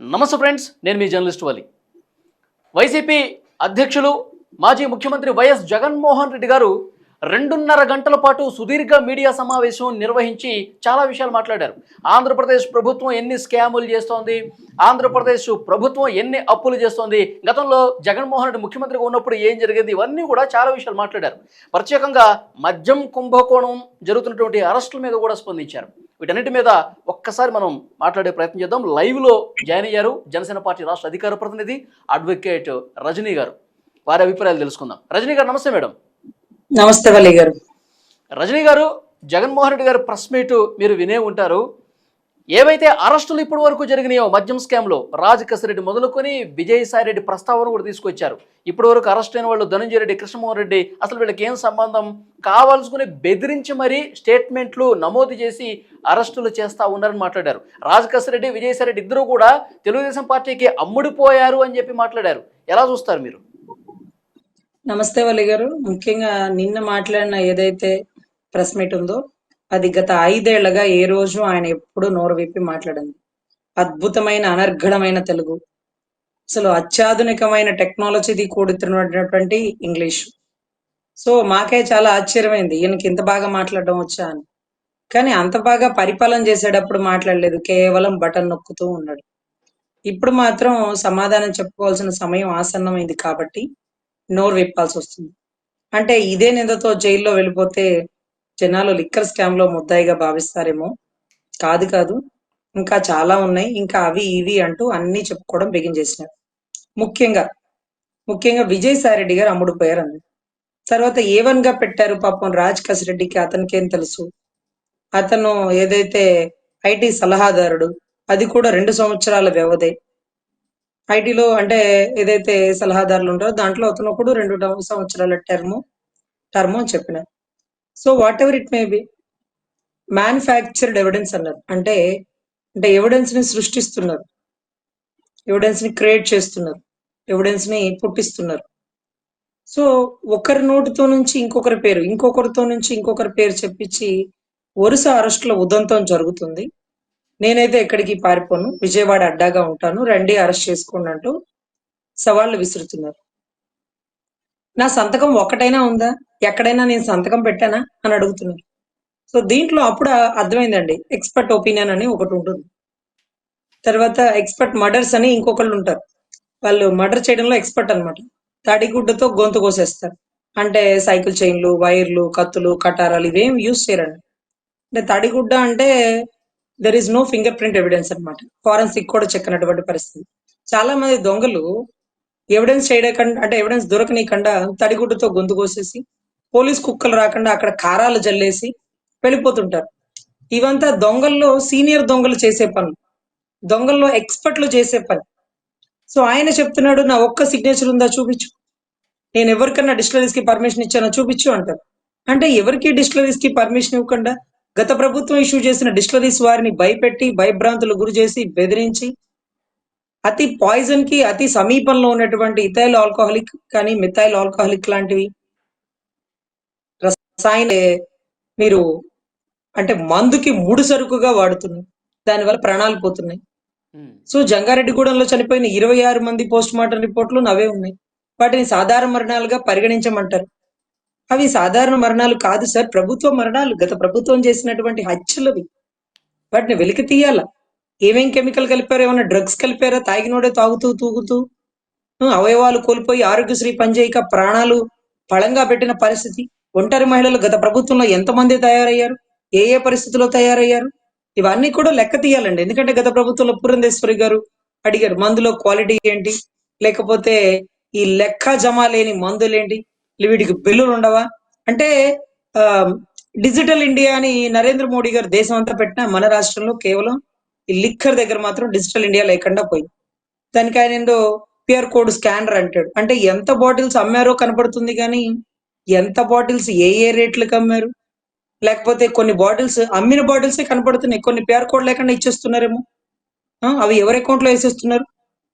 నమస్తే ఫ్రెండ్స్ నేను మీ జర్నలిస్ట్ వలి. వైసీపీ అధ్యక్షులు మాజీ ముఖ్యమంత్రి వైఎస్ జగన్మోహన్ రెడ్డి గారు రెండున్నర గంటల పాటు సుదీర్ఘ మీడియా సమావేశం నిర్వహించి చాలా విషయాలు మాట్లాడారు. ఆంధ్రప్రదేశ్ ప్రభుత్వం ఎన్ని స్కాములు చేస్తోంది ఆంధ్రప్రదేశ్ ప్రభుత్వం ఎన్ని అప్పులు చేస్తోంది గతంలో జగన్మోహన్ రెడ్డి ముఖ్యమంత్రిగా ఉన్నప్పుడు ఏం జరిగేది ఇవన్నీ కూడా చాలా విషయాలు మాట్లాడారు. ప్రత్యేకంగా మద్యం కుంభకోణం జరుగుతున్నటువంటి అరెస్టుల మీద కూడా స్పందించారు. వీటన్నిటి మీద ఒక్కసారి మనం మాట్లాడే ప్రయత్నం చేద్దాం. లైవ్లో జాయిన్ అయ్యారు జనసేన పార్టీ రాష్ట్ర అధికార ప్రతినిధి అడ్వకేట్ రజనీ గారు. వారి అభిప్రాయాలు తెలుసుకుందాం. రజనీ గారు నమస్తే మేడం. నమస్తే వల్లి గారు. రజనీ గారు జగన్మోహన్ రెడ్డి గారు ప్రెస్ మీట్ మీరు వినే ఉంటారు. ఏవైతే అరెస్టులు ఇప్పటి వరకు జరిగినాయో మద్యం స్కామ్లో రాజకసిరెడ్డి మొదలుకొని విజయసాయి రెడ్డి ప్రస్తావన కూడా తీసుకొచ్చారు. ఇప్పటి వరకు అరెస్ట్ అయిన వాళ్ళు ధనంజయ రెడ్డి కృష్ణమోహన్ రెడ్డి అసలు వీళ్ళకి ఏం సంబంధం? కావాల్సుకుని బెదిరించి మరీ స్టేట్మెంట్లు నమోదు చేసి అరెస్టులు చేస్తా ఉన్నారని మాట్లాడారు. రాజకసిరెడ్డి విజయసాయి రెడ్డి ఇద్దరు కూడా తెలుగుదేశం పార్టీకి అమ్ముడిపోయారు అని చెప్పి మాట్లాడారు. ఎలా చూస్తారు మీరు? నమస్తే వల్లి గారు. ముఖ్యంగా నిన్న మాట్లాడిన ఏదైతే ప్రెస్ మీట్ ఉందో అది గత ఐదేళ్ళగా ఏ రోజు ఆయన ఎప్పుడూ నోరు విప్పి మాట్లాడింది. అద్భుతమైన అనర్ఘడమైన తెలుగు. అసలు అత్యాధునికమైన టెక్నాలజీది కూడుతున్నటువంటి ఇంగ్లీష్. సో మాకే చాలా ఆశ్చర్యమైంది ఈయనకి ఇంత బాగా మాట్లాడడం వచ్చా అని. కానీ అంత బాగా పరిపాలన చేసేటప్పుడు మాట్లాడలేదు కేవలం బటన్ నొక్కుతూ ఉన్నాడు. ఇప్పుడు మాత్రం సమాధానం చెప్పుకోవాల్సిన సమయం ఆసన్నమైంది కాబట్టి నోరు విప్పాల్సి వస్తుంది అంటే ఇదే నిందతో జైల్లో వెళ్ళిపోతే జనాలు లిక్కర్ స్కామ్లో ముద్దాయిగా భావిస్తారేమో. కాదు కాదు ఇంకా చాలా ఉన్నాయి. ఇంకా అవి ఇవి అంటూ అన్ని చెప్పుకోవడం బిగించేసినారు ముఖ్యంగా ముఖ్యంగా విజయసాయి రెడ్డి గారు అమ్ముడుపోయారు అంది తర్వాత ఏ వన్గా పెట్టారు పాపం రాజ్ కసిరెడ్డికి అతనికేం తెలుసు. అతను ఏదైతే ఐటీ సలహాదారుడు అది కూడా రెండు సంవత్సరాల వ్యవధి. ఐటీలో అంటే ఏదైతే సలహాదారులు ఉంటారో దాంట్లో అతను కూడా రెండు సంవత్సరాల టర్మ్ టర్మ్ అని చెప్పినారు. So whatever it may be manufactured evidence అన్నారు అంటే అంటే ఎవిడెన్స్ని సృష్టిస్తున్నారు. ఎవిడెన్స్ని క్రియేట్ చేస్తున్నారు. ఎవిడెన్స్ని పుట్టిస్తున్నారు. సో ఒకరి నోటితో నుంచి ఇంకొకరి పేరు ఇంకొకరితో నుంచి ఇంకొకరి పేరు చెప్పించి వరుస అరెస్టుల ఉదంతం జరుగుతుంది. నేనైతే ఎక్కడికి పారిపోను. విజయవాడ అడ్డాగా ఉంటాను. రండి అరెస్ట్ చేసుకోండి అంటూ సవాళ్ళు విసురుతున్నారు. నా సంతకం ఒక్కటైనా ఉందా? ఎక్కడైనా నేను సంతకం పెట్టానా? అని అడుగుతున్నారు సో దీంట్లో అప్పుడు అర్థమైందండి. ఎక్స్పర్ట్ ఒపీనియన్ అని ఒకటి ఉంటుంది. తర్వాత ఎక్స్పర్ట్ మర్డర్స్ అని ఇంకొకళ్ళు ఉంటారు. వాళ్ళు మర్డర్ చేయడంలో ఎక్స్పర్ట్ అన్నమాట. తడిగుడ్డతో గొంతు కోసేస్తారు. అంటే సైకిల్ చైన్లు వైర్లు కత్తులు కటారాలు ఇవేం యూజ్ చేయరండి. అంటే తడిగుడ్డ అంటే there is no fingerprint evidence అనమాట ఫారెన్సిక్ కూడా చెక్కనటువంటి పరిస్థితి. చాలా మంది దొంగలు ఎవిడెన్స్ చేయకుండా అంటే ఎవిడెన్స్ దొరకనీయకుండా తడిగుడ్డుతో గొంతు కోసేసి పోలీస్ కుక్కలు రాకుండా అక్కడ కారాలు జల్లేసి వెళ్ళిపోతుంటారు. ఇవంతా దొంగల్లో సీనియర్ దొంగలు చేసే పనులు. దొంగల్లో ఎక్స్పర్ట్లు చేసే పని. సో ఆయన చెప్తున్నాడు నా ఒక్క సిగ్నేచర్ ఉందా చూపించు. నేను ఎవరికన్నా డిస్టిలరీస్కి పర్మిషన్ ఇచ్చానో చూపించు అంటారు. అంటే ఎవరికి డిస్టిలరీస్కి పర్మిషన్ ఇవ్వకుండా గత ప్రభుత్వం ఇష్యూ చేసిన డిస్టిలరీస్ వారిని భయపెట్టి భయభ్రాంతులు గురి చేసి బెదిరించి అతి పాయిజన్కి అతి సమీపంలో ఉన్నటువంటి ఇథైల్ ఆల్కహాలిక్ కానీ మిథైల్ ఆల్కహాలిక్ లాంటివి రసాయన మీరు అంటే మందుకి ముడి సరుకుగా వాడుతున్నారు. దానివల్ల ప్రాణాలు పోతున్నాయి. ఉమ్, సో జంగారెడ్డిగూడెంలో చనిపోయిన ఇరవై ఆరు మంది పోస్ట్ మార్టం రిపోర్ట్లు నవే ఉన్నాయి. వాటిని సాధారణ మరణాలుగా పరిగణించమంటారు. అవి సాధారణ మరణాలు కాదు సార్. ప్రభుత్వ మరణాలు గత ప్రభుత్వం చేసినటువంటి హత్యలవి. వాటిని వెలికి తీయాల ఏమేం కెమికల్ కలిపారో? ఏమైనా డ్రగ్స్ కలిపారా? తాగినోడే తాగుతూ తూగుతూ? అవయవాలు కోల్పోయి ఆరోగ్యశ్రీ పనిచేయక ప్రాణాలు పళంగా పెట్టిన పరిస్థితి. ఒంటరి మహిళలు గత ప్రభుత్వంలో ఎంతమంది తయారయ్యారు? ఏ ఏ పరిస్థితుల్లో తయారయ్యారు? ఇవన్నీ కూడా లెక్క తీయాలండి. ఎందుకంటే గత ప్రభుత్వంలో పురంధేశ్వరి గారు అడిగారు మందులో క్వాలిటీ ఏంటి? లేకపోతే ఈ లెక్క జమ లేని మందులేంటి? వీటికి బిల్లులు ఉండవా? అంటే ఆ డిజిటల్ ఇండియా అని నరేంద్ర మోడీ గారు దేశం అంతా పెట్టినా మన రాష్ట్రంలో కేవలం ఈ లిక్కర్ దగ్గర మాత్రం డిజిటల్ ఇండియా లేకుండా పోయింది. దానికి ఆయన ఏందో క్యూఆర్ కోడ్ స్కానర్ అంటాడు. అంటే ఎంత బాటిల్స్ అమ్మారో కనపడుతుంది కానీ ఎంత బాటిల్స్ ఏ ఏ రేట్లకు అమ్మారు? లేకపోతే కొన్ని బాటిల్స్ అమ్మిన బాటిల్స్ కనపడుతున్నాయి. కొన్ని క్యూఆర్ కోడ్ లేకుండా ఇచ్చేస్తున్నారేమో. అవి ఎవరి అకౌంట్లో వేసేస్తున్నారు?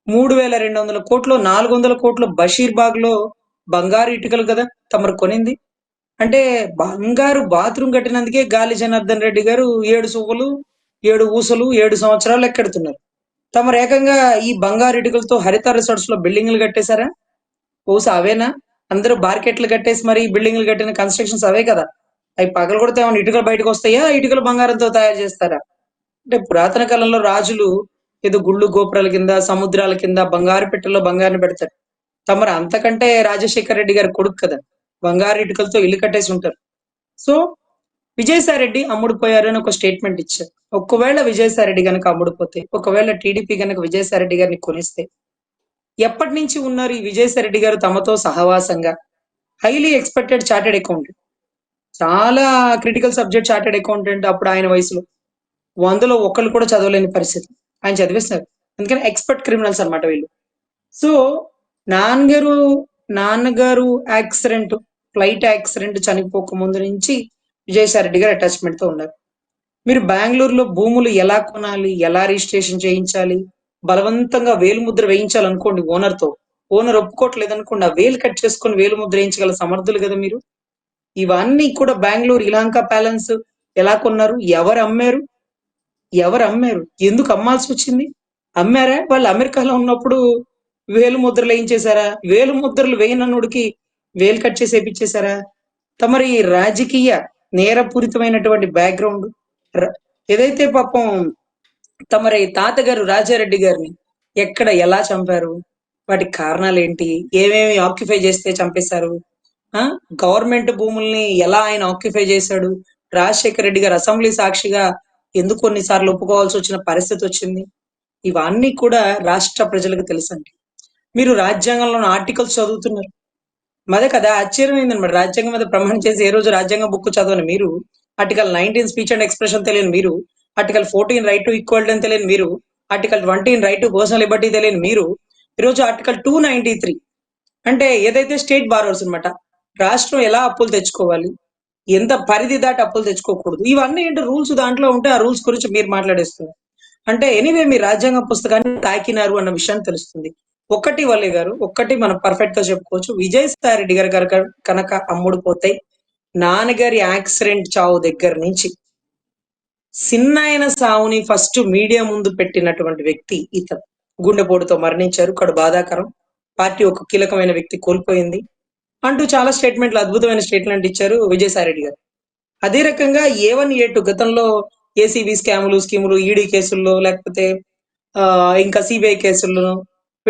మూడు వేల రెండు వందల కోట్లు నాలుగు వందల కోట్లు బషీర్బాగ్లో బంగారు ఇటుకలు కదా తమరు కొనింది. అంటే బంగారు బాత్రూమ్ కట్టినందుకే గాలి జనార్దన్ రెడ్డి గారు ఏడు సువ్వులు ఏడు ఊసలు ఏడు సంవత్సరాలు ఎక్కెడుతున్నారు తమరు ఏకంగా ఈ బంగారు ఇటుకలతో హరిత రిసార్ట్స్లో బిల్డింగ్లు కట్టేశారా? బహుశా అవేనా? అందరూ బార్కెట్లు కట్టేసి మరి బిల్డింగ్లు కట్టిన కన్స్ట్రక్షన్స్ అవే కదా. అవి పగలు కొడితే ఏమైనా ఇటుకలు బయటకు వస్తాయా? ఇటుకలు బంగారంతో తయారు చేస్తారా? అంటే పురాతన కాలంలో రాజులు ఏదో గుళ్ళు గోపురాల కింద సముద్రాల కింద బంగారు పెట్టెల్లో బంగారం పెడతారు. తమరు అంతకంటే రాజశేఖర రెడ్డి గారి కొడుకు కదా. బంగారు ఇటుకలతో ఇల్లు కట్టేసి ఉంటారు. సో విజయసాయిరెడ్డి అమ్ముడుపోయారు అని ఒక స్టేట్మెంట్ ఇచ్చారు. ఒకవేళ విజయసాయిరెడ్డి గనక అమ్ముడుపోతే ఒకవేళ టీడీపీ గనక విజయసాయిరెడ్డి గారిని కొనిస్తే ఎప్పటి నుంచి ఉన్నారు ఈ విజయసాయిరెడ్డి గారు తమతో సహవాసంగా? హైలీ ఎక్స్పెక్టెడ్ చార్టెడ్ అకౌంటెంట్ చాలా క్రిటికల్ సబ్జెక్ట్ చార్టెడ్ అకౌంటెంట్ అప్పుడు ఆయన వయసులో. వందలో ఒకళ్ళు కూడా చదవలేని పరిస్థితి. ఆయన చదివేస్తున్నారు. అందుకని ఎక్స్పర్ట్ క్రిమినల్స్ అన్నమాట వీళ్ళు. సో నాన్నగారు నాన్నగారు యాక్సిడెంట్ ఫ్లైట్ యాక్సిడెంట్ చనిపోక ముందు నుంచి విజయసాయి రెడ్డి గారు అటాచ్మెంట్తో ఉన్నారు. మీరు బెంగళూరులో భూములు ఎలా కొనాలి ఎలా రిజిస్ట్రేషన్ చేయించాలి బలవంతంగా వేలుముద్ర వేయించాలనుకోండి ఓనర్తో ఓనర్ ఒప్పుకోవట్లేదు అనుకోండి ఆ వేలు కట్ చేసుకొని వేలు ముద్ర వేయించగల సమర్థులు కదా మీరు? ఇవన్నీ కూడా బెంగళూరు ఇలాంకా ప్యాలెన్స్ ఎలా కొన్నారు ఎవరు అమ్మారు ఎవరు అమ్మారు ఎందుకు అమ్మాల్సి వచ్చింది? అమ్మారా? వాళ్ళు అమెరికాలో ఉన్నప్పుడు వేలు ముద్రలు వేయించేశారా? వేలు ముద్రలు వేయనన్నుడికి వేలు కట్ చేసి వేయించేశారా తమరి రాజకీయ నేరపూరితమైనటువంటి బ్యాక్గ్రౌండ్ ఏదైతే పాపం తమరి తాతగారు రాజారెడ్డి గారిని ఎక్కడ ఎలా చంపారు? వాటికి కారణాలు ఏంటి ఏమేమి ఆక్యుపై చేస్తే చంపేశారు? ఆ? గవర్నమెంట్ భూముల్ని ఎలా ఆయన ఆక్యుపై చేశాడు? రాజశేఖర రెడ్డి గారు అసెంబ్లీ సాక్షిగా ఎందుకు కొన్నిసార్లు ఒప్పుకోవాల్సి వచ్చిన పరిస్థితి వచ్చింది? ఇవన్నీ కూడా రాష్ట్ర ప్రజలకు తెలుసండి. మీరు రాజ్యాంగంలోని ఆర్టికల్స్ చదువుతున్నారు. మదే కదా ఆశ్చర్యం అనమాట రాజ్యాంగం మీద ప్రమాణం చేసి ఏ రోజు రాజ్యాంగ బుక్ చదవని మీరు? Article nineteen speech and expression తెలియని మీరు? Article fourteen right to equality అని తెలియని మీరు? Article twenty one right to personal liberty తెలియని మీరు? ఈరోజు ఆర్టికల్ టూ నైన్టీ త్రీ అంటే ఏదైతే స్టేట్ బారోర్స్ అన్నమాట రాష్ట్రం ఎలా అప్పులు తెచ్చుకోవాలి? ఎంత పరిధి దాటి అప్పులు తెచ్చుకోకూడదు? ఇవన్నీ ఏంటో రూల్స్ దాంట్లో ఉంటే ఆ రూల్స్ గురించి మీరు మాట్లాడేస్తున్నారు. అంటే ఎనీవే మీ రాజ్యాంగ పుస్తకాన్ని తాకినారు అన్న విషయాన్ని తెలుస్తుంది. ఒక్కటి వల్లే గారు ఒక్కటి మనం పర్ఫెక్ట్గా చెప్పుకోవచ్చు. విజయసాయి రెడ్డి గారు గారు కనుక అమ్ముడు పోతే నాన్నగారి యాక్సిడెంట్ చావు దగ్గర నుంచి సిన్నాయన సావుని ఫస్ట్ మీడియా ముందు పెట్టినటువంటి వ్యక్తి ఇతను. గుండెపోటుతో మరణించారు. కడు బాధాకరం. పార్టీ ఒక కీలకమైన వ్యక్తి కోల్పోయింది. అంటూ చాలా స్టేట్మెంట్లు అద్భుతమైన స్టేట్మెంట్ ఇచ్చారు విజయసాయిరెడ్డి గారు. అదే రకంగా ఏ వన్ ఏ టూ గతంలో ఏసీబీ స్కాములు స్కీములు ఈడీ కేసుల్లో లేకపోతే ఆ ఇంకా సిబిఐ కేసుల్లో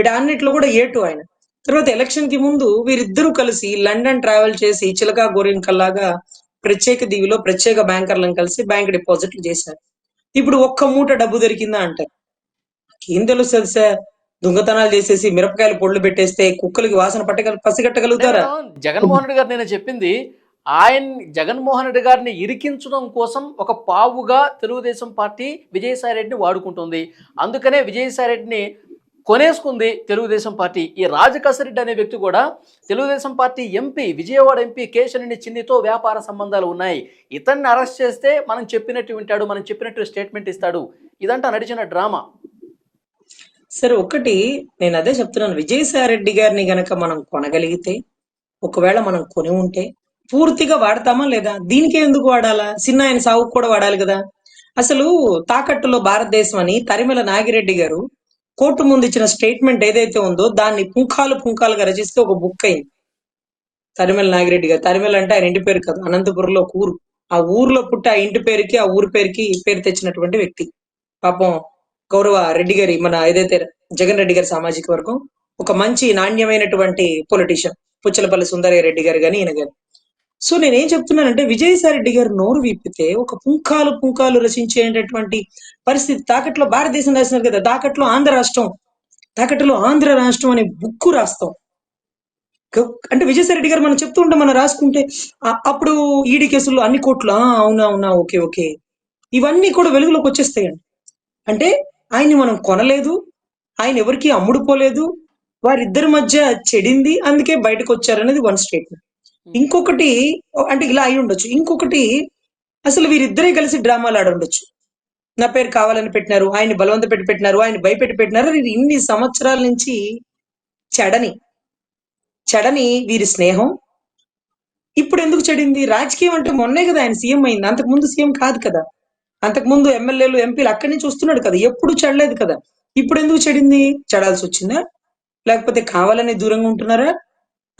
వీటన్నిటిలో కూడా ఏ టూ ఆయన. తర్వాత ఎలక్షన్కి ముందు వీరిద్దరూ కలిసి లండన్ ట్రావెల్ చేసి చిలకా గోరింకల్లాగా ప్రత్యేక దీవిలో ప్రత్యేక బ్యాంకర్లను కలిసి బ్యాంక్ డిపాజిట్లు చేశారు. ఇప్పుడు ఒక్క మూట డబ్బు దొరికిందా అంటారు ఏం తెలుస్తుంది సార్ దొంగతనాలు చేసేసి మిరపకాయలు పొళ్ళు పెట్టేస్తే కుక్కలకి వాసన పట్టగల పసిగట్టగలుగుతారా? జగన్మోహన్ రెడ్డి గారు నేను చెప్పింది ఆయన జగన్మోహన్ రెడ్డి గారిని ఇరికించడం కోసం ఒక పావుగా తెలుగుదేశం పార్టీ విజయసాయి రెడ్డిని వాడుకుంటుంది. అందుకనే విజయసాయి రెడ్డిని కొనేసుకుంది తెలుగుదేశం పార్టీ. ఈ రాజకసరెడ్డి అనే వ్యక్తి కూడా Telugu Desam party MP Vijayawada MP Kesineni చిన్నితో వ్యాపార సంబంధాలు ఉన్నాయి. ఇతన్ని అరెస్ట్ చేస్తే మనం చెప్పినట్టు వింటాడు మనం చెప్పినట్టు స్టేట్మెంట్ ఇస్తాడు. ఇదంతా నడిచిన డ్రామా. సరే ఒకటి నేను అదే చెప్తున్నాను. విజయసాయి రెడ్డి గారిని గనక మనం కొనగలిగితే ఒకవేళ మనం కొని ఉంటే పూర్తిగా వాడతామా లేదా? దీనికే ఎందుకు వాడాలా? చిన్న ఆయన సాగుకు కూడా వాడాలి కదా. అసలు తాకట్టులో భారతదేశం అని తరిమల నాగిరెడ్డి గారు కోర్టు ముందు ఇచ్చిన స్టేట్మెంట్ ఏదైతే ఉందో దాన్ని పుంఖాలు పుంఖాలుగా రచిస్తే ఒక బుక్ అయింది. తరిమెల నాగిరెడ్డి గారు. తరిమెల అంటే ఆయన ఇంటి పేరు కాదు అనంతపురంలో ఒక ఊరు. ఆ ఊర్లో పుట్టి ఆ ఇంటి పేరుకి ఆ ఊరి పేరుకి పేరు తెచ్చినటువంటి వ్యక్తి. పాపం గౌరవ రెడ్డి గారి మన ఏదైతే జగన్ రెడ్డి గారి సామాజిక వర్గం ఒక మంచి నాణ్యమైనటువంటి పొలిటీషియన్ పుచ్చలపల్లి సుందరయ్య రెడ్డి గారు కానీ ఈయన గారు. సో నేనేం చెప్తున్నానంటే విజయసాయి రెడ్డి గారు నోరు విప్పితే ఒక పుంఖాలు పుంఖాలు రచించేటటువంటి పరిస్థితి తాకట్లో భారతదేశం రాసినారు కదా తాకట్లో ఆంధ్ర రాష్ట్రం తాకట్లో ఆంధ్ర రాష్ట్రం అనే బుక్కు రాస్తాం. అంటే విజయసాయి రెడ్డి గారు మనం చెప్తూ ఉంటాం మనం రాసుకుంటే అప్పుడు ఈడీ కేసుల్లో అన్ని కోట్లు అవునా అవునా ఓకే ఓకే. ఇవన్నీ కూడా వెలుగులోకి వచ్చేస్తాయండి. అంటే ఆయన్ని మనం కొనలేదు ఆయన ఎవరికి అమ్ముడుపోలేదు వారిద్దరి మధ్య చెడింది అందుకే బయటకు వచ్చారనేది వన్ స్టేట్మెంట్. Hmm. ఇంకొకటి అంటే ఇలా అయి ఉండొచ్చు. ఇంకొకటి అసలు వీరిద్దరే కలిసి డ్రామాలు ఆడి ఉండొచ్చు నా పేరు కావాలని పెట్టినారు ఆయన బలవంత పెట్టి పెట్టినారు ఆయన భయపెట్టి పెట్టినారు వీరు ఇన్ని సంవత్సరాల నుంచి చెడని చెడని వీరి స్నేహం. ఇప్పుడు ఎందుకు చెడింది? రాజకీయం అంటే మొన్నే కదా ఆయన సీఎం అయింది. అంతకు ముందు సీఎం కాదు కదా. అంతకు ముందు ఎమ్మెల్యేలు ఎంపీలు అక్కడి నుంచి వస్తున్నాడు కదా. ఎప్పుడు చెడలేదు కదా. ఇప్పుడు ఎందుకు చెడింది? చెడాల్సి వచ్చిందా? లేకపోతే కావాలని దూరంగా ఉంటున్నారా?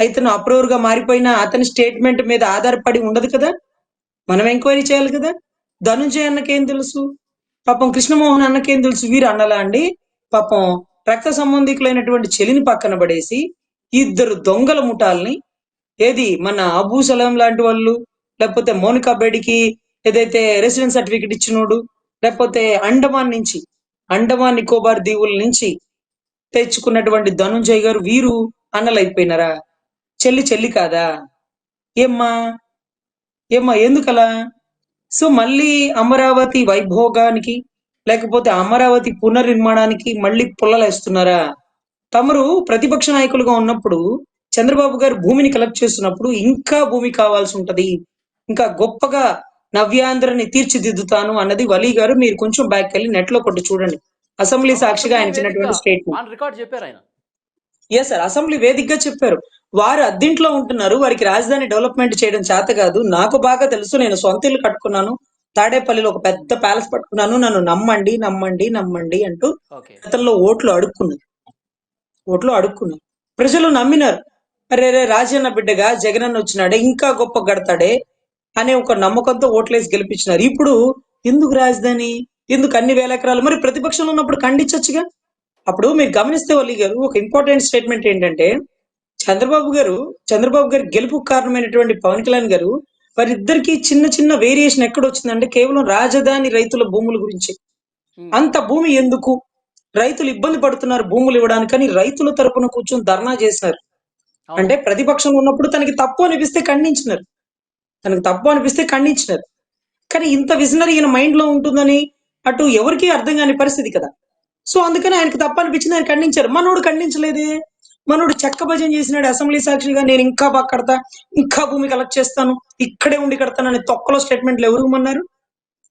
అయితే అప్రూవర్గా మారిపోయిన అతని స్టేట్మెంట్ మీద ఆధారపడి ఉండదు కదా? మనం ఎంక్వైరీ చేయాలి కదా? ధనుంజయ అన్నకేం తెలుసు? పాపం కృష్ణమోహన్ అన్నకేం తెలుసు? వీరు అన్నలా అండి. పాపం రక్త సంబంధికులైనటువంటి చెలిని పక్కన పడేసి ఇద్దరు దొంగల ముఠాల్ని ఏది మన అబూ సలాం లాంటి వాళ్ళు లేకపోతే మోనికా బేడికి ఏదైతే రెసిడెన్స్ సర్టిఫికెట్ ఇచ్చినోడు లేకపోతే అండమాన్ నుంచి అండమాన్ నికోబార్ దీవుల నుంచి తెచ్చుకున్నటువంటి ధనుంజయ్ గారు వీరు అన్నలైపోయినారా? చెల్లి చెల్లి కాదా? ఏమ్మా? ఏమ్మా ఎందుకలా? సో మళ్ళీ అమరావతి వైభోగానికి లేకపోతే అమరావతి పునర్నిర్మాణానికి మళ్ళీ పుల్లలేస్తున్నారా తమరు ప్రతిపక్ష నాయకులుగా ఉన్నప్పుడు చంద్రబాబు గారు భూమిని కలెక్ట్ చేస్తున్నప్పుడు ఇంకా భూమి కావాల్సి ఉంటది. ఇంకా గొప్పగా నవ్యాంధ్రని తీర్చిదిద్దుతాను అన్నది వలీ గారు మీరు కొంచెం బ్యాక్ వెళ్ళి నెట్లో కొట్టి చూడండి. అసెంబ్లీ సాక్షిగా ఆయన ఇచ్చినటువంటి స్టేట్మెంట్ చెప్పారు ఆయన. ఎస్ సార్ అసెంబ్లీ వేదికగా చెప్పారు. వారు అద్దీంట్లో ఉంటున్నారు వారికి రాజధాని డెవలప్మెంట్ చేయడం చేత కాదు. నాకు బాగా తెలుసు నేను సొంత ఇల్లు కట్టుకున్నాను తాడేపల్లిలో ఒక పెద్ద ప్యాలెస్ పట్టుకున్నాను నన్ను నమ్మండి నమ్మండి నమ్మండి అంటూ గతంలో ఓట్లు అడుక్కున్నారు ఓట్లు అడుక్కున్నారు ప్రజలు నమ్మినారు. అరే రే రాజన్న బిడ్డగా జగనన్న వచ్చినాడే ఇంకా గొప్ప గడతాడే అనే ఒక నమ్మకంతో ఓట్లేసి గెలిపించినారు. ఇప్పుడు ఎందుకు రాజధాని? ఎందుకు అన్ని వేల ఎకరాలు? మరి ప్రతిపక్షంలో ఉన్నప్పుడు ఖండించచ్చుగా? అప్పుడు మీరు గమనిస్తే వల్లి గారు ఒక ఇంపార్టెంట్ స్టేట్మెంట్ ఏంటంటే చంద్రబాబు గారు చంద్రబాబు గారి గెలుపుకు కారణమైనటువంటి పవన్ కళ్యాణ్ గారు వారిద్దరికి చిన్న చిన్న వేరియేషన్ ఎక్కడ వచ్చిందంటే కేవలం రాజధాని రైతుల భూముల గురించి. అంత భూమి ఎందుకు? రైతులు ఇబ్బంది పడుతున్నారు భూములు ఇవ్వడానికని రైతుల తరపున కూర్చొని ధర్నా చేసినారు. అంటే ప్రతిపక్షంలో ఉన్నప్పుడు తనకి తప్పు అనిపిస్తే ఖండించినారు. తనకి తప్పు అనిపిస్తే ఖండించినారు. కానీ ఇంత విజనరీ ఈయన మైండ్లో ఉంటుందని అటు ఎవరికీ అర్థం కాని పరిస్థితి కదా. సో అందుకని ఆయనకి తప్పు అనిపించింది ఆయన ఖండించారు. మనోడు ఖండించలేదే. మనోడు చెక్క భజన చేసినాడు అసెంబ్లీ సాక్షిగా నేను ఇంకా బాగా కడతా ఇంకా భూమి కలెక్ట్ చేస్తాను ఇక్కడే ఉండి కడతానని తొక్కలో స్టేట్మెంట్లు ఎవరు ఇవ్వమన్నారు?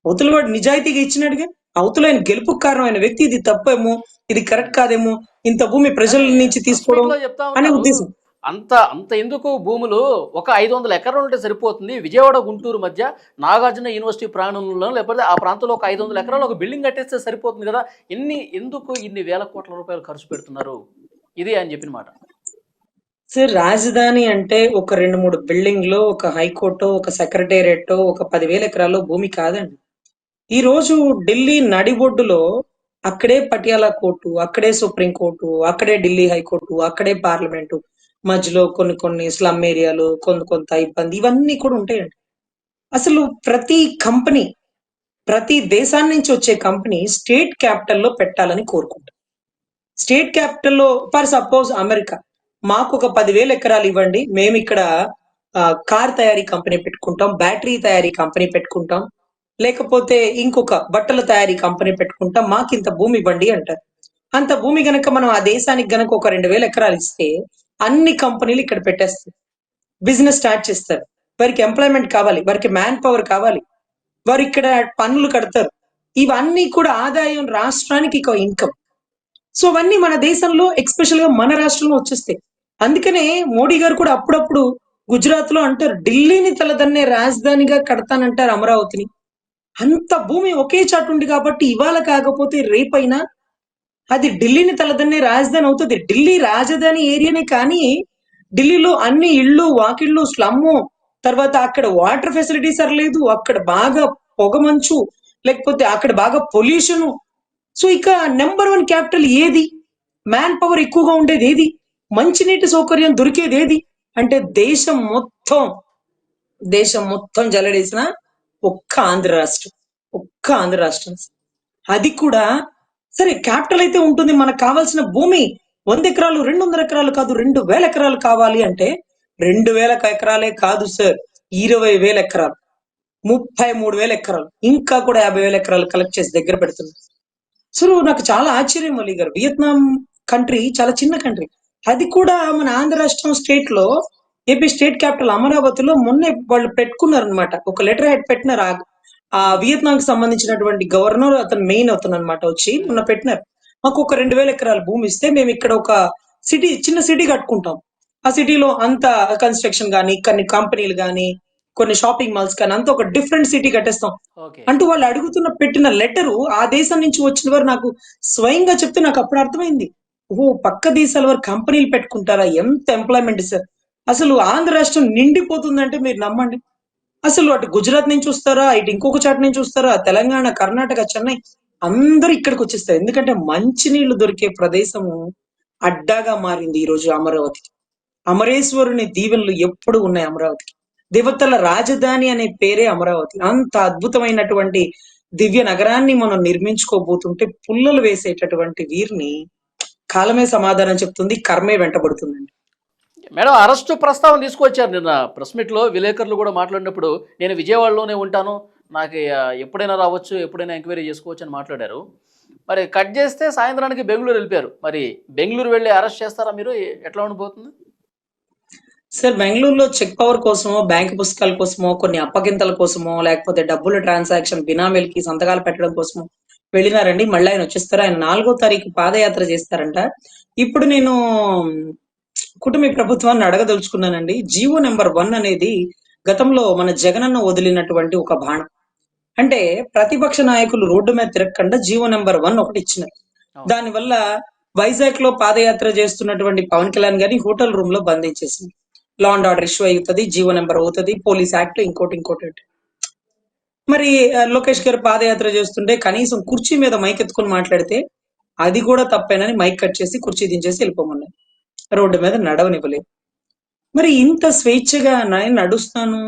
అవతల వాడు నిజాయితీగా ఇచ్చినాడుగా? అవతల ఆయన గెలుపుకు కారణమైన వ్యక్తి ఇది తప్పేమో ఇది కరెక్ట్ కాదేమో ఇంత భూమి ప్రజల నుంచి తీసుకోవడం అనే. ఉద్దేశం. అంత అంత ఎందుకు భూములు ఒక ఐదు వందల ఎకరాలు ఉంటే సరిపోతుంది? విజయవాడ గుంటూరు మధ్య నాగార్జున యూనివర్సిటీ ప్రాంగణంలో లేకపోతే ఆ ప్రాంతంలో ఒక ఐదు వందల ఎకరాలు ఒక బిల్డింగ్ కట్టేస్తే సరిపోతుంది కదా? ఎన్ని ఎందుకు ఇన్ని వేల కోట్ల రూపాయలు ఖర్చు పెడుతున్నారు? ఇది అని చెప్పిన మాట. సార్ రాజధాని అంటే ఒక రెండు మూడు బిల్డింగ్లు ఒక హైకోర్టు ఒక సెక్రటేరియట్ ఒక పదివేల ఎకరాల్లో భూమి కాదండి. ఈ రోజు ఢిల్లీ నడిబొడ్డులో అక్కడే పటియాలా కోర్టు అక్కడే సుప్రీం కోర్టు అక్కడే ఢిల్లీ హైకోర్టు అక్కడే పార్లమెంటు మధ్యలో కొన్ని కొన్ని స్లమ్ ఏరియాలు కొంత కొంత ఇబ్బంది ఇవన్నీ కూడా ఉంటాయండి. అసలు ప్రతి కంపెనీ ప్రతి దేశాన్ని నుంచి వచ్చే కంపెనీ స్టేట్ క్యాపిటల్లో పెట్టాలని కోరుకుంటారు స్టేట్ క్యాపిటల్లో ఫర్ సపోజ్ అమెరికా మాకు ఒక పదివేల ఎకరాలు ఇవ్వండి. మేము ఇక్కడ కార్ తయారీ కంపెనీ పెట్టుకుంటాం బ్యాటరీ తయారీ కంపెనీ పెట్టుకుంటాం. లేకపోతే ఇంకొక బట్టల తయారీ కంపెనీ పెట్టుకుంటాం. మాకు ఇంత భూమి ఇవ్వండి అంటారు. అంత భూమి గనక మనం ఆ దేశానికి గనక ఒక రెండు వేల ఎకరాలు ఇస్తే అన్ని కంపెనీలు ఇక్కడ పెట్టేస్తారు. బిజినెస్ స్టార్ట్ చేస్తారు. వారికి ఎంప్లాయ్మెంట్ కావాలి వారికి మ్యాన్ పవర్ కావాలి వారు ఇక్కడ పన్నులు కడతారు. ఇవన్నీ కూడా ఆదాయం రాష్ట్రానికి ఒక ఇన్కమ్. సో అవన్నీ మన దేశంలో ఎక్స్పెషల్గా మన రాష్ట్రంలో వచ్చేస్తాయి. అందుకనే మోడీ గారు కూడా అప్పుడప్పుడు గుజరాత్లో అంటారు ఢిల్లీని తలదన్నే రాజధానిగా కడతానంటారు అమరావతిని. అంత భూమి ఒకే చాటు ఉంది కాబట్టి ఇవాళ కాకపోతే రేపైనా అది ఢిల్లీని తలదన్నే రాజధాని అవుతుంది. ఢిల్లీ రాజధాని ఏరియానే కానీ ఢిల్లీలో అన్ని ఇళ్ళు వాకిళ్ళు స్లమ్ము తర్వాత అక్కడ వాటర్ ఫెసిలిటీ సరలేదు అక్కడ బాగా పొగమంచు లేకపోతే అక్కడ బాగా పొల్యూషన్ సో ఇక నెంబర్ వన్ క్యాపిటల్ ఏది? మ్యాన్ పవర్ ఎక్కువగా ఉండేది ఏది? మంచినీటి సౌకర్యం దొరికేది ఏది? అంటే దేశం మొత్తం దేశం మొత్తం జలడేసిన ఒక్క ఆంధ్ర రాష్ట్రం ఒక్క ఆంధ్ర రాష్ట్రం. అది కూడా సరే క్యాపిటల్ అయితే ఉంటుంది. మనకు కావాల్సిన భూమి వంద ఎకరాలు రెండు వందల ఎకరాలు కాదు రెండు వేల ఎకరాలు కావాలి అంటే రెండు వేల ఎకరాలే కాదు సార్. ఇరవై వేల ఎకరాలు ముప్పై మూడు వేల ఎకరాలు. ఇంకా కూడా యాభై వేల ఎకరాలు కలెక్ట్ చేసి దగ్గర పెడుతున్నారు. సో నాకు చాలా ఆశ్చర్యం అలీ గారు. వియత్నాం కంట్రీ చాలా చిన్న కంట్రీ. అది కూడా మన ఆంధ్ర రాష్ట్రం స్టేట్లో ఏపీ స్టేట్ క్యాపిటల్ అమరావతిలో మొన్నే వాళ్ళు పెట్టుకున్నారు అనమాట ఒక లెటర్ హెడ్ పెట్టినారు ఆ- ఆ వియత్నాం కి సంబంధించినటువంటి గవర్నర్ అతను మెయిన్ అతను అనమాట వచ్చి మొన్న పెట్టినారు. మాకు ఒక రెండు వేల ఎకరాల భూమి ఇస్తే మేము ఇక్కడ ఒక సిటీ చిన్న సిటీ కట్టుకుంటాం. ఆ సిటీలో అంత కన్స్ట్రక్షన్ కానీ కొన్ని కంపెనీలు కానీ కొన్ని షాపింగ్ మాల్స్ కానీ అంతా ఒక డిఫరెంట్ సిటీ కట్టేస్తాం. అంటూ వాళ్ళు అడుగుతున్న పెట్టిన లెటరు ఆ దేశం నుంచి వచ్చిన వారు నాకు స్వయంగా చెప్తే నాకు అప్పుడు అర్థమైంది. ఓ పక్క దేశాల వారు కంపెనీలు పెట్టుకుంటారా? ఎంత ఎంప్లాయ్మెంట్ సార్? అసలు ఆంధ్ర రాష్ట్రం నిండిపోతుందంటే మీరు నమ్మండి. అసలు అటు గుజరాత్ నుంచి వస్తారా? ఇటు ఇంకొక చాట నుంచి వస్తారా? తెలంగాణ కర్ణాటక చెన్నై అందరూ ఇక్కడికి వచ్చేస్తారు. ఎందుకంటే మంచినీళ్ళు దొరికే ప్రదేశము అడ్డాగా మారింది ఈ రోజు అమరావతికి అమరేశ్వరుని దీవెనలు ఎప్పుడు ఉన్నాయి అమరావతికి. దేవతల రాజధాని అనే పేరే అమరావతి. అంత అద్భుతమైనటువంటి దివ్య నగరాన్ని మనం నిర్మించుకోబోతుంటే పుల్లలు వేసేటటువంటి వీరిని కాలమే సమాధానం చెప్తుంది కర్మే వెంటబడుతుందండి. మేడం అరెస్టు ప్రస్తావన తీసుకొచ్చారు నిన్న ప్రెస్ మీట్లో. విలేకరులు కూడా మాట్లాడినప్పుడు నేను విజయవాడలోనే ఉంటాను. నాకు ఎప్పుడైనా రావచ్చు ఎప్పుడైనా ఎంక్వైరీ చేసుకోవచ్చు అని మాట్లాడారు. మరి కట్ చేస్తే సాయంత్రానికి బెంగళూరు వెళ్ళిపోయారు. మరి బెంగళూరు వెళ్ళి అరెస్ట్ చేస్తారా మీరు? ఎట్లా ఉండిపోతుంది? సార్ బెంగళూరులో చెక్ పవర్ కోసమో బ్యాంక్ పుస్తకాల కోసమో కొన్ని అప్పగింతల కోసమో లేకపోతే డబ్బుల ట్రాన్సాక్షన్ బినామీలకి సంతకాలు పెట్టడం కోసమో వెళ్ళినారండి. మళ్ళీ ఆయన వచ్చేస్తారు. ఆయన నాలుగో తారీఖు పాదయాత్ర చేస్తారంట. ఇప్పుడు నేను కుటుంబ ప్రభుత్వాన్ని అడగదలుచుకున్నానండి. జీవో నెంబర్ వన్ అనేది గతంలో మన జగనన్న వదిలినటువంటి ఒక బాణం. అంటే ప్రతిపక్ష నాయకులు రోడ్డు మీద తిరగకుండా జీవో నెంబర్ వన్ ఒకటి ఇచ్చినారు. దానివల్ల వైజాగ్లో పాదయాత్ర చేస్తున్నటువంటి పవన్ కళ్యాణ్ గారిని హోటల్ రూమ్లో బంధించేసింది. లా అండ్ ఆర్డర్ ఇష్యూ అవుతుంది జీవో నెంబర్ అవుతుంది పోలీస్ యాక్ట్ ఇంకోటి ఇంకోటి మరి లోకేష్ గారు పాదయాత్ర చేస్తుంటే కనీసం కుర్చీ మీద మైక్ ఎత్తుకొని మాట్లాడితే అది కూడా తప్పేనని మైక్ కట్ చేసి కుర్చీ దించేసి వెళ్ళిపోమన్నాయి రోడ్డు మీద నడవనివ్వలేదు. మరి ఇంత స్వేచ్ఛగా నేను నడుస్తాను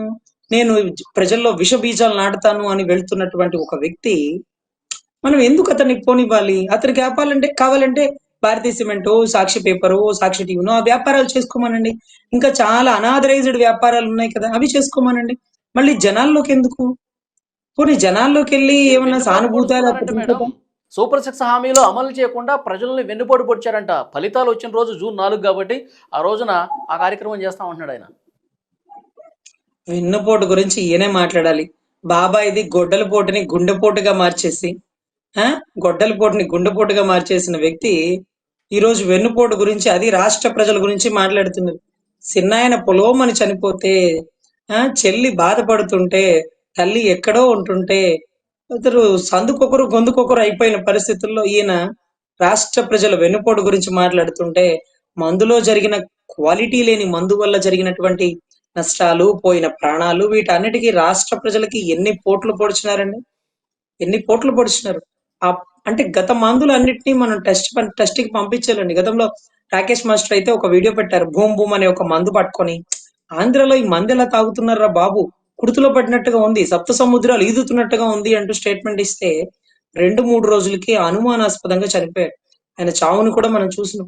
నేను ప్రజల్లో విష బీజాలు నాటుతాను అని వెళ్తున్నటువంటి ఒక వ్యక్తి మనం ఎందుకు అతన్ని పోనివ్వాలి? అతనికి ఆపాలంటే కావాలంటే భారతీయ సిమెంట్ సాక్షి పేపరు సాక్షి టీవీను ఆ వ్యాపారాలు చేసుకోమనండి. ఇంకా చాలా అనాథరైజ్డ్ వ్యాపారాలు ఉన్నాయి కదా అవి చేసుకోమనండి. మళ్ళీ జనాల్లోకి ఎందుకు? పోనీ జనాల్లోకి వెళ్ళి ఏమన్నా సానుభూత అంటే మేడం. సూపర్ సిక్స్ హామీలు అమలు చేయకుండా ప్రజల్ని వెన్నుపోటు పొడిచారంట. ఫలితాలు వచ్చిన రోజు జూన్ నాలుగు కాబట్టి ఆ రోజున ఆ కార్యక్రమం చేస్తామంటున్నాడు ఆయన. వెన్నుపోటు గురించి ఈయనే మాట్లాడాలి. బాబాయిది గొడ్డల పోటుని గుండెపోటుగా మార్చేసి ఆ? గొడ్డల పోటుని గుండెపోటుగా మార్చేసిన వ్యక్తి ఈ రోజు వెన్నుపోటు గురించి అది రాష్ట్ర ప్రజల గురించి మాట్లాడుతున్నారు చిన్నాయన పొలోమని చనిపోతే ఆ చెల్లి బాధపడుతుంటే తల్లి ఎక్కడో ఉంటుంటే ఇద్దరు సందుకొకరు గొంతుకొకరు అయిపోయిన పరిస్థితుల్లో ఈయన రాష్ట్ర ప్రజల వెన్నుపోటు గురించి మాట్లాడుతుంటే మందులో జరిగిన క్వాలిటీ లేని మందు వల్ల జరిగినటువంటి నష్టాలు పోయిన ప్రాణాలు వీటన్నిటికీ రాష్ట్ర ప్రజలకి ఎన్ని పోట్లు పొడిచినారండి? ఎన్ని పోట్లు పొడిచినారు? ఆ అంటే గత మందులు అన్నిటినీ మనం టెస్ట్ టెస్ట్కి పంపించాలండి. గతంలో రాకేష్ మాస్టర్ అయితే ఒక వీడియో పెట్టారు. భూమ్ భూమ్ అనే ఒక మందు పట్టుకొని. ఆంధ్రలో ఈ మందు ఎలా తాగుతున్నారా బాబు? కుడుతులో పడినట్టుగా ఉంది. సప్త సముద్రాలు ఈదుతున్నట్టుగా ఉంది అంటూ స్టేట్మెంట్ ఇస్తే రెండు మూడు రోజులకి అనుమానాస్పదంగా చనిపోయారు ఆయన చావును కూడా మనం చూసినాం.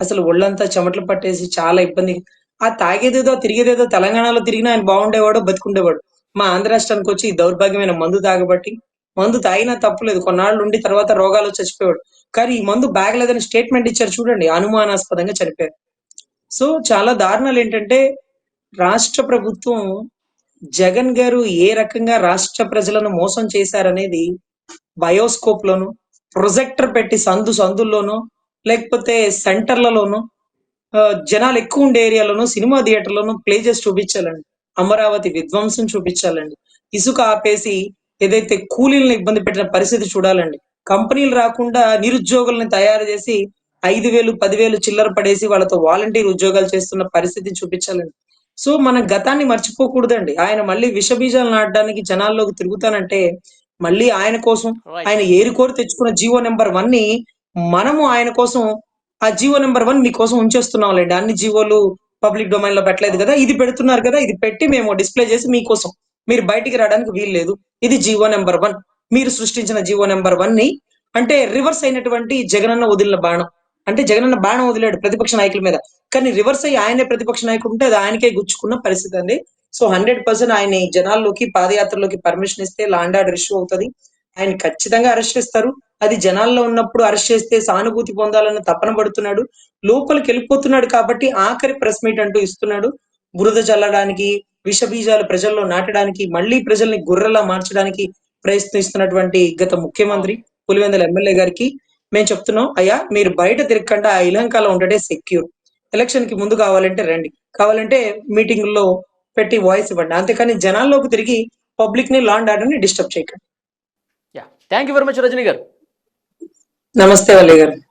అసలు ఒళ్ళంతా చెమటలు పట్టేసి చాలా ఇబ్బంది. ఆ తాగేదేదో తిరిగేదేదో తెలంగాణలో తిరిగినా ఆయన బాగుండేవాడు బతుకుండేవాడు. మా ఆంధ్ర రాష్ట్రానికి వచ్చి ఈ దౌర్భాగ్యమైన మందు తాగబట్టి మందు తాగినా తప్పులేదు కొన్నాళ్ళు ఉండి తర్వాత రోగాలు చచ్చిపోయాడు కానీ ఈ మందు లేదని స్టేట్మెంట్ ఇచ్చారు చూడండి. అనుమానాస్పదంగా చనిపోయారు. సో చాలా దారుణాలు ఏంటంటే రాష్ట్ర ప్రభుత్వం జగన్ గారు ఏ రకంగా రాష్ట్ర ప్రజలను మోసం చేశారనేది బయోస్కోప్ లోను ప్రొజెక్టర్ పెట్టి సందు సందుల్లోనూ లేకపోతే సెంటర్లలోనూ జనాలు ఎక్కువ ఉండే ఏరియాలోనూ సినిమా థియేటర్లోనూ ప్లే చేసి చూపించాలండి. అమరావతి విధ్వంసం చూపించాలండి. ఇసుక ఆపేసి ఏదైతే కూలీలను ఇబ్బంది పెట్టిన పరిస్థితి చూడాలండి. కంపెనీలు రాకుండా నిరుద్యోగుల్ని తయారు చేసి ఐదు వేలు పదివేలు చిల్లర పడేసి వాళ్ళతో వాలంటీర్ ఉద్యోగాలు చేస్తున్న పరిస్థితిని చూపించాలండి. సో మన గతాన్ని మర్చిపోకూడదండి. ఆయన మళ్ళీ విషబీజాలు నాటడానికి జనాల్లోకి తిరుగుతానంటే మళ్ళీ ఆయన కోసం ఆయన ఏరుకోరి తెచ్చుకున్న జీవో నెంబర్ వన్ని మనము ఆయన కోసం ఆ జీవో నెంబర్ వన్ మీకోసం ఉంచేస్తున్నాంలేండి. అన్ని జీవోలు పబ్లిక్ డొమైన్లో పెట్టలేదు కదా ఇది పెడుతున్నారు కదా ఇది పెట్టి మేము డిస్ప్లే చేసి మీకోసం మీరు బయటికి రావడానికి వీలు లేదు. ఇది జీవో నెంబర్ వన్. మీరు సృష్టించిన జీవో నెంబర్ వన్ని అంటే రివర్స్ అయినటువంటి జగనన్న వదిలిన బాణం. అంటే జగనన్న బాణం వదిలాడు ప్రతిపక్ష నాయకుల మీద. కానీ రివర్స్ అయ్యి ఆయనే ప్రతిపక్ష నాయకుడు ఉంటే అది ఆయనకే గుచ్చుకున్న పరిస్థితి అండి. సో హండ్రెడ్ పర్సెంట్ ఆయన జనాల్లోకి పాదయాత్రలోకి పర్మిషన్ ఇస్తే లాండ్ ఆర్డర్ ఇష్యూ అవుతుంది. ఆయన ఖచ్చితంగా అరెస్ట్ చేస్తారు. అది జనాల్లో ఉన్నప్పుడు అరెస్ట్ చేస్తే సానుభూతి పొందాలని తపన పడుతున్నాడు. లోపలికి వెళ్ళిపోతున్నాడు కాబట్టి ఆఖరి ప్రెస్ మీట్ అంటూ ఇస్తున్నాడు. బురద చల్లడానికి విష బీజాలు ప్రజల్లో నాటడానికి మళ్ళీ ప్రజల్ని గుర్రెలా మార్చడానికి ప్రయత్నిస్తున్నటువంటి గత ముఖ్యమంత్రి పులివెందుల ఎమ్మెల్యే గారికి మేము చెప్తున్నాం అయ్యా మీరు బయట తిరగకుండా ఆ ఇలంకాలో ఉండటే సెక్యూర్. ఎలక్షన్కి ముందు కావాలంటే రండి. కావాలంటే మీటింగ్లో పెట్టి వాయిస్ ఇవ్వండి. అంతేకాని జనాల్లోకి తిరిగి పబ్లిక్ని లాండ్ ఆర్డర్ని డిస్టర్బ్ చేయకండి. Yeah. Thank you very much Rajini గారు. నమస్తే వల్లి గారు.